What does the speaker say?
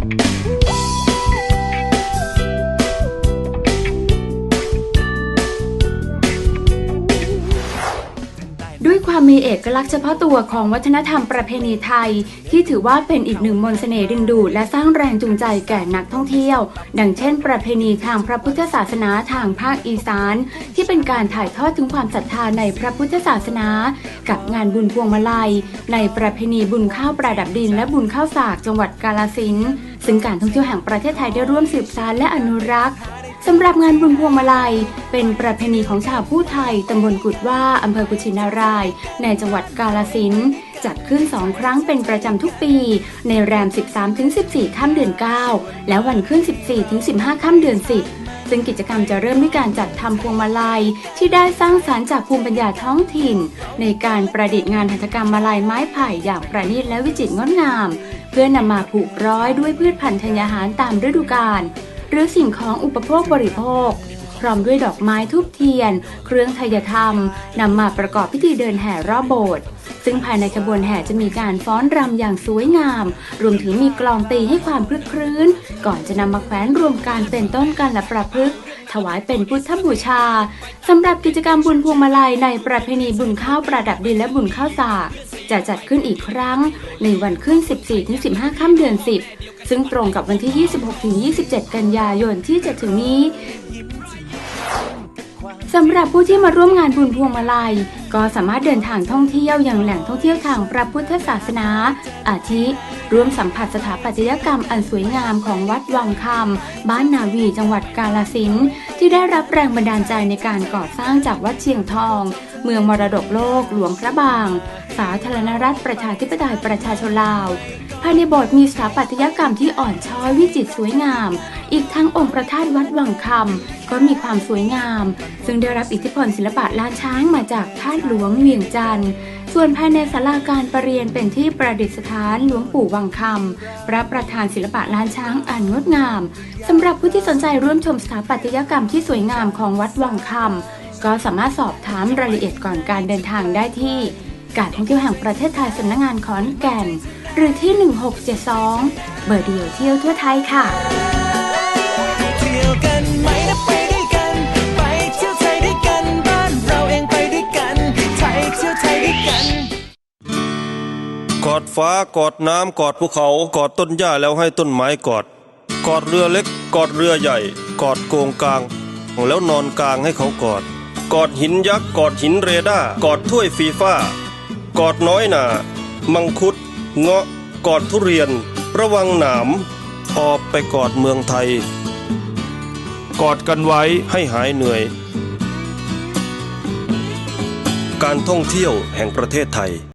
ด้ ความมีเอกลักษณ์เฉพาะตัวของวัฒนธรรมประเพณีไทย ที่ถือว่าเป็นอีกหนึ่งมนต์เสน่ห์ดึงดูดและสร้างแรงจูงใจแก่นักท่องเที่ยว ดังเช่น ประเพณีทางพระพุทธศาสนาทางภาคอีสาน ที่เป็นการถ่ายทอดถึงความศรัทธาในพระพุทธศาสนา กับงานบุญพวงมาลัย ในประเพณีบุญข้าวประดับดิน และบุญข้าวสากจังหวัดกาลสินธุ์ซึ่งการท่องเที่ยวแห่งประเทศไทยได้ร่วมสืบสานและอนุรักษ์ สำหรับงานบุญพวงมาลัย เป็นประเพณีของชาวผู้ไทยตำบลกุดว่าอำเภอกุชินาราย ในจังหวัดกาลสินจัดขึ้นสองครั้งเป็นประจำทุกปี ในแรม 13-14 ค่ำเดือน 9 และวันขึ้น 14-15 ค่ำเดือน 10ซึ่งกิจกรรมจะเริ่มด้วยการจัดทำพวงมาลัย ที่ได้สร้างสารรค์จากภูมิปัญญาท้องถิ่น ในการประดิษฐ์งานหัตถกรรมมาลัยไม้ไผ่อย่างประณีตและวิจิตรงดงาม เพื่อนำมาผูกร้อยด้วยพืชพันธุ์ธัญญาหารตามฤดูกาล หรือสิ่งของอุปโภคบริโภค พร้อมด้วยดอกไม้ทูบเทียน เครื่องไทยธรรมนำมาประกอบพิธีเดินแห่รอบโบสถ์ซึ่งภายในขบวนแห่จะมีการฟ้อนรำอย่างสวยงาม รวมถึงมีกลองตีให้ความคลึกครื้น ก่อนจะนำมาแขวนรวมกันเป็นต้นกันและประพฤกษถวายเป็นพุทธบูชาสำหรับกิจกรรมบุญพวงมาลัยในประเพณีบุญข้าวประดับดินและบุญข้าวสาก จะจัดขึ้นอีกครั้ง ในวันขึ้น 14-15 ค่ำเดือน 10 ซึ่งตรงกับวันที่ 26-27 กันยายนที่จะถึงนี้สำหรับผู้ที่มาร่วมงานบุญพวงมาลัย ก็สามารถเดินทางท่องเที่ยวอย่างแหล่งท่องเที่ยวทางพระพุทธศาสนา อาทิ ร่วมสัมผัสสถาปัตยกรรมอันสวยงามของวัดวังคำบ้านนาวีจังหวัดกาลสินที่ได้รับแรงบันดาลใจในการก่อสร้างจากวัดเชียงทอง เมืองมรดกโลกหลวงพระบาง สาธารณรัฐประชาธิปไตยประชาชนลาวภายในโบสถ์มีสถาปัตยกรรมที่อ่อนช้อยวิจิตรสวยงาม อีกทั้งองค์พระธาตุวัดวังคำก็มีความสวยงาม ซึ่งได้รับอิทธิพลศิลปะล้านช้างมาจากธาตุหลวงเวียงจันทร์ ส่วนภายในศาลาการประเรียนเป็นที่ประดิษฐานหลวงปู่วังคำพระประธานศิลปะล้านช้างอันงดงามสำหรับผู้ที่สนใจร่วมชมสถาปัตยกรรมที่สวยงามของวัดวังคำก็สามารถสอบถามรายละเอียดก่อนการเดินทางได้ที่การท่องเที่ยวแห่งประเทศไทยสำนักงานขอนแก่น หรือที่ 1672 เบอร์เดียวเที่ยวทั่วไทยค่ะ กอดฟ้ากอดน้ำกอดภูเขากอดต้นหญ้าแล้วให้ต้นไม้กอด กอดเรือเล็ก กอดเรือใหญ่ กอดโกงกลาง แล้วนอนกลางให้เขากอด กอดหินยักษ์กอดหินเรดาร์กอดถ้วยฟีฟ้ากอดน้อยหนามังคุด เงาะกอดทุเรียน ระวังหนามออกไปกอดเมืองไทย กอดกันไว้ให้หายเหนื่อย การท่องเที่ยวแห่งประเทศไทย